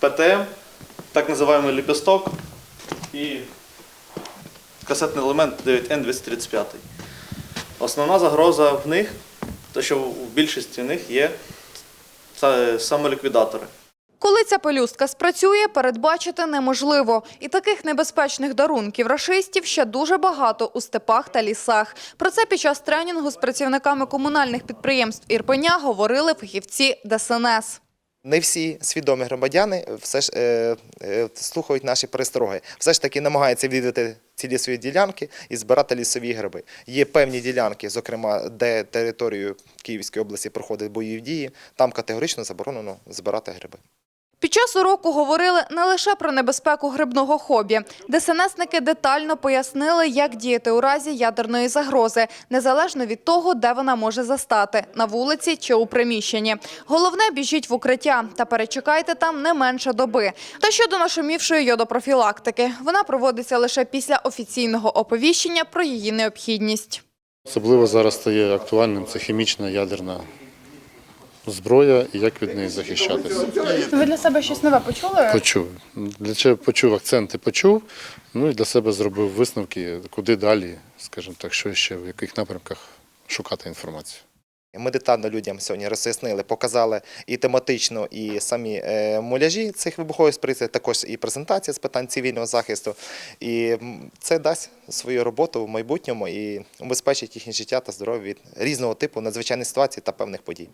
ПТМ, так називаємо ліпісток і касетний елемент 9N235. Основна загроза в них, те, що в більшості в них є самоліквідатори. Коли ця пелюстка спрацює, передбачити неможливо. І таких небезпечних дарунків рашистів ще дуже багато у степах та лісах. Про це під час тренінгу з працівниками комунальних підприємств Ірпеня говорили фахівці ДСНС. Не всі свідомі громадяни все ж е, е, слухають наші перестороги. Все ж таки намагаються відвідати ці лісові ділянки і збирати лісові гриби. Є певні ділянки, зокрема, де територію Київської області проходить бойові дії, там категорично заборонено збирати гриби. Під час уроку говорили не лише про небезпеку грибного хобі. ДСНСники детально пояснили, як діяти у разі ядерної загрози, незалежно від того, де вона може застати – на вулиці чи у приміщенні. Головне – біжіть в укриття та перечекайте там не менше доби. Та щодо нашумівшої йодопрофілактики, вона проводиться лише після офіційного оповіщення про її необхідність. Особливо зараз стає актуальним це хімічна ядерна зброя і як від неї захищатися. Ви для себе щось нове почули? Почув. Для чого почув акценти, почув. Ну і для себе зробив висновки, куди далі, скажімо так, що ще в яких напрямках шукати інформацію. Ми детально людям сьогодні роз'яснили, показали і тематично, і самі е, муляжі цих вибухових пристроїв, також і презентація з питань цивільного захисту. І це дасть свою роботу в майбутньому і убезпечить їхнє життя та здоров'я від різного типу надзвичайних ситуацій та певних подій.